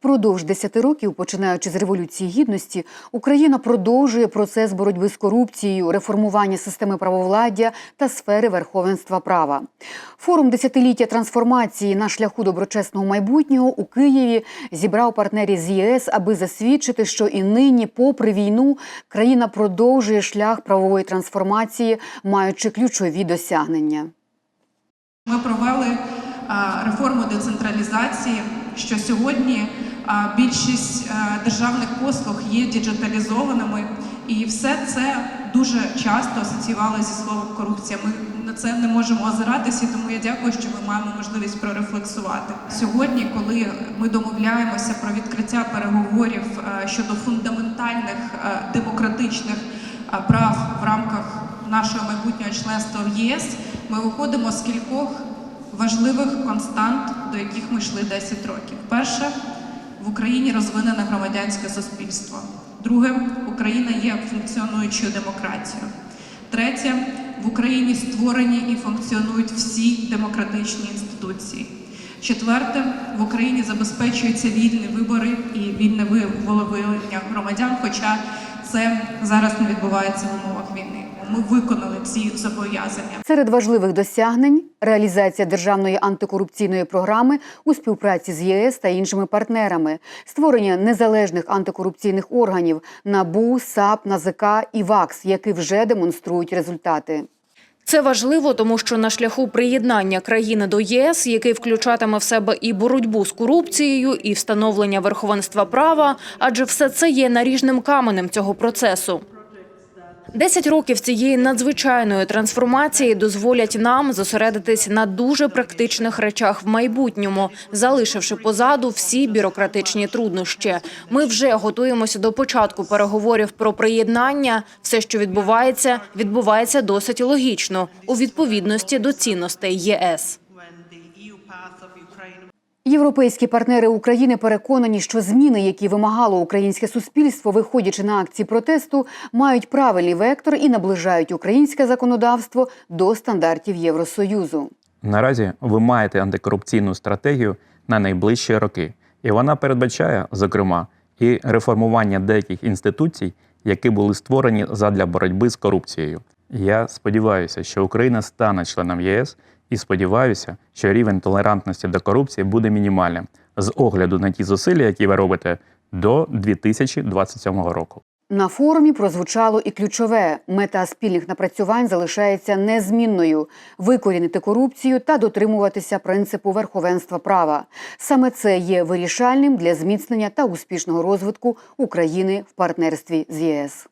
Впродовж 10 років, починаючи з революції гідності, Україна продовжує процес боротьби з корупцією, реформування системи правовладдя та сфери верховенства права. Форум десятиліття трансформації на шляху доброчесного майбутнього у Києві зібрав партнерів з ЄС, аби засвідчити, що і нині, попри війну, країна продовжує шлях правової трансформації, маючи ключові досягнення. Ми провели реформу децентралізації, що сьогодні більшість державних послуг є діджиталізованими, і все це дуже часто асоціювалося зі словом корупція. Ми на це не можемо озиратися, тому я дякую, що ми маємо можливість прорефлексувати сьогодні, коли ми домовляємося про відкриття переговорів щодо фундаментальних демократичних прав в рамках нашого майбутнього членства в ЄС, ми виходимо з кількох важливих констант, до яких ми йшли 10 років. Перше, в Україні розвинене громадянське суспільство. Друге, Україна є функціонуючою демократією. Третє, в Україні створені і функціонують всі демократичні інституції. Четверте, в Україні забезпечуються вільні вибори і вільне волевиявлення громадян, хоча це зараз не відбувається в умовах війни. Ми виконали ці зобов'язання. Серед важливих досягнень реалізація державної антикорупційної програми у співпраці з ЄС та іншими партнерами, створення незалежних антикорупційних органів НАБУ, САП, НАЗК і ВАКС, які вже демонструють результати. Це важливо, тому що на шляху приєднання країни до єС, який включатиме в себе і боротьбу з корупцією, і встановлення верховенства права, адже все це є наріжним каменем цього процесу. Десять років цієї надзвичайної трансформації дозволять нам зосередитись на дуже практичних речах в майбутньому, залишивши позаду всі бюрократичні труднощі. Ми вже готуємося до початку переговорів про приєднання. Все, що відбувається, відбувається досить логічно у відповідності до цінностей ЄС. Європейські партнери України переконані, що зміни, які вимагало українське суспільство, виходячи на акції протесту, мають правильний вектор і наближають українське законодавство до стандартів Євросоюзу. Наразі ви маєте антикорупційну стратегію на найближчі роки, і вона передбачає, зокрема, і реформування деяких інституцій, які були створені задля боротьби з корупцією. Я сподіваюся, що Україна стане членом ЄС і сподіваюся, що рівень толерантності до корупції буде мінімальним з огляду на ті зусилля, які ви робите до 2027 року. На форумі прозвучало і ключове мета спільних напрацювань залишається незмінною викорінити корупцію та дотримуватися принципу верховенства права. Саме це є вирішальним для зміцнення та успішного розвитку України в партнерстві з ЄС.